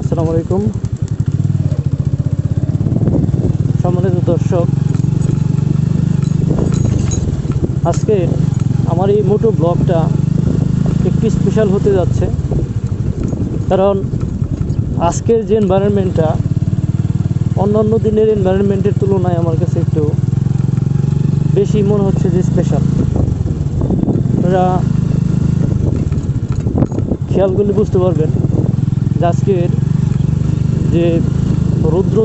আসসালামু আলাইকুম সম্মানিত দর্শক, আজকে আমার এই মোটো ব্লগটা একটু স্পেশাল হতে যাচ্ছে। কারণ আজকের যে এনভায়রনমেন্টটা অন্যান্য দিনের এনভায়রনমেন্টের তুলনায় আমার কাছে একটু বেশি মনে হচ্ছে যে স্পেশাল আপনারা খেয়াল করলে বুঝতে পারবেন যে আজকের যে রৌদ্র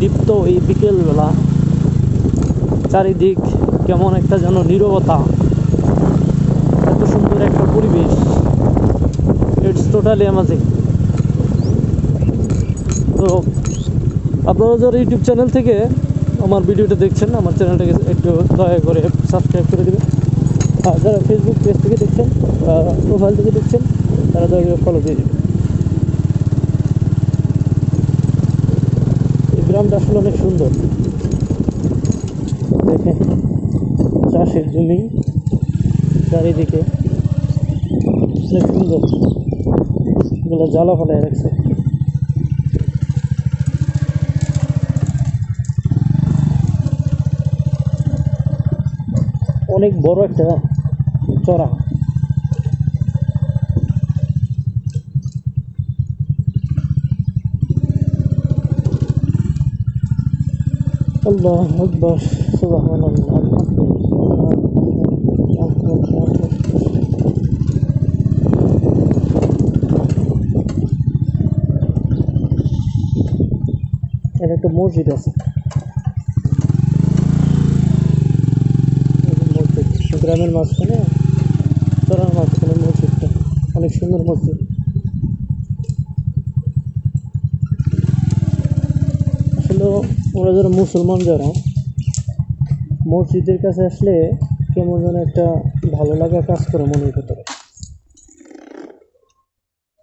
দীপ্ত এই বিকেলবেলা চারিদিক কেমন একটা যেন নীরবতা, এত সুন্দর একটা পরিবেশ। ইটস টোটালি অ্যামাজিং তো আপনারা যারা ইউটিউব চ্যানেল থেকে আমার ভিডিওটা দেখছেন, আমার চ্যানেলটাকে একটু দয়া করে সাবস্ক্রাইব করে দেবেন। আর যারা ফেসবুক পেজ থেকে দেখছেন প্রোফাইল থেকে দেখছেন, তারা দয়া করে ফলো দিয়ে দেবেন। গ্রামটা আসলে অনেক সুন্দর। দেখেন, চাষের জমি চারিদিকে অনেক সুন্দর। এগুলো জ্বালা ফেলায় রাখছে। অনেক বড় একটা চড়া। আল্লাহ আকবর সুবহানাল্লাহ এখানে একটা মসজিদ আছে এই যে মসজিদ গ্রামের মাঝখানে চড়ার মাঝখানে মসজিদটা অনেক সুন্দর মসজিদ আসলে ওরা যারা মুসলমান যারা, মসজিদের কাছে আসলে কেমন যেন একটা ভালো লাগা কাজ করে মনের ভেতরে।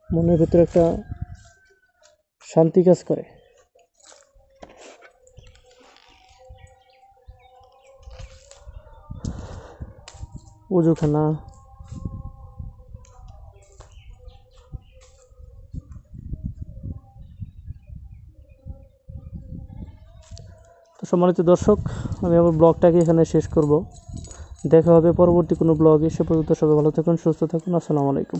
মনের ভেতরে একটা শান্তি কাজ করে। উজুখানা তো সম্মানিত দর্শক, আমি আমার ব্লগটাকে এখানে শেষ করব। দেখা হবে পরবর্তী কোনো ব্লগে, সে পর্যন্ত সবাই ভালো থাকুন, সুস্থ থাকুন, আসসালামু আলাইকুম।